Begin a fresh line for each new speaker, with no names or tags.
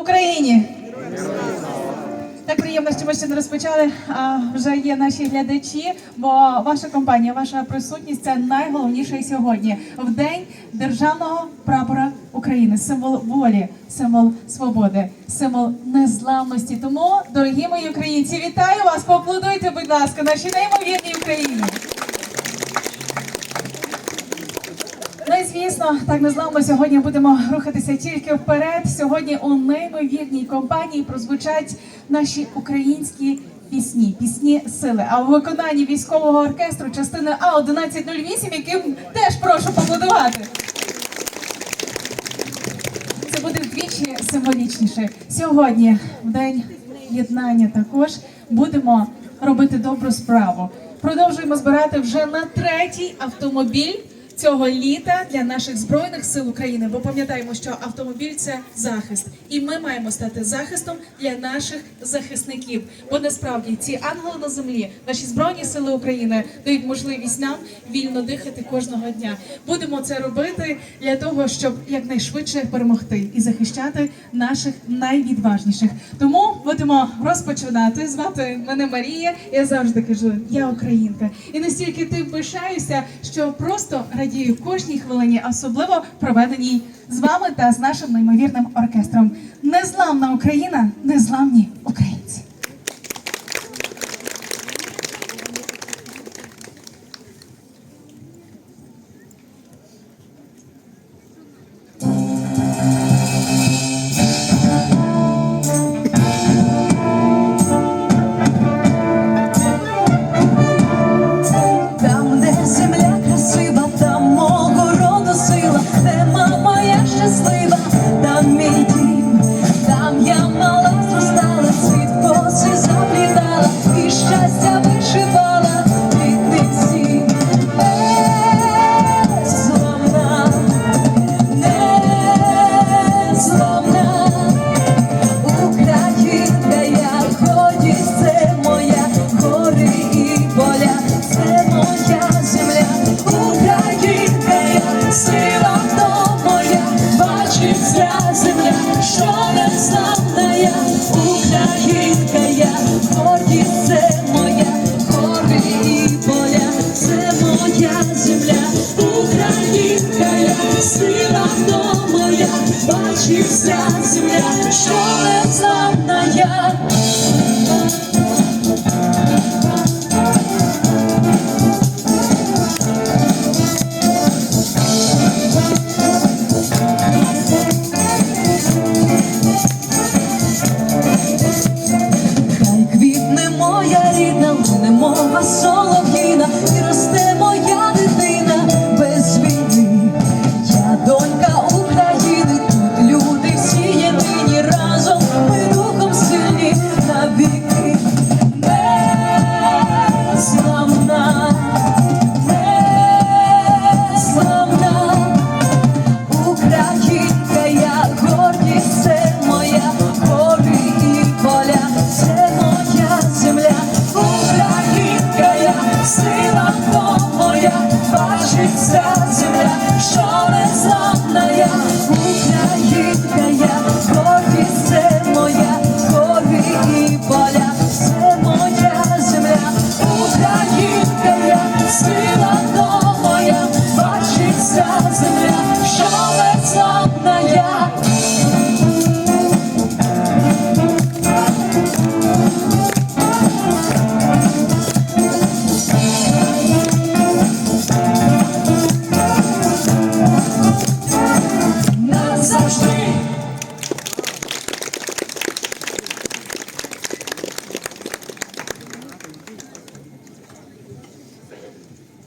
Україні! Так приємно, що ми ще не розпочали. А вже є наші глядачі, бо ваша компанія, ваша присутність це найголовніше сьогодні в день державного прапора України, символ волі, символ свободи, символ незламності. Тому, дорогі мої українці, вітаю вас! Поаплодуйте, будь ласка, нашій неймовірній Україні. Звісно, так незламно сьогодні будемо рухатися тільки вперед. Сьогодні у неймовірній компанії прозвучать наші українські пісні, пісні сили. А у виконанні військового оркестру частини А 1108, яким теж прошу поаплодувати. Це буде вдвічі символічніше. Сьогодні, в день єднання, також будемо робити добру справу. Продовжуємо збирати вже на третій автомобіль. Цього літа для наших збройних сил України, бо пам'ятаємо, що автомобіль це захист, і ми маємо стати захистом для наших захисників. Бо насправді ці ангели на землі, наші збройні сили України дають можливість нам вільно дихати кожного дня. Будемо це робити для того, щоб якнайшвидше перемогти і захищати наших найвідважніших. Тому будемо розпочинати. Звати мене Марія. Я завжди кажу, я українка, і настільки тим пишаюся, що просто радію кожній хвилині, особливо проведеній з вами та з нашим неймовірним оркестром. Незламна Україна, незламні українці.
Бачиться земля, що не славна я, Українка, я горді, це моя, гори і поля, це моя земля, Українка, я сила то моя, бачиться земля, що не славна я.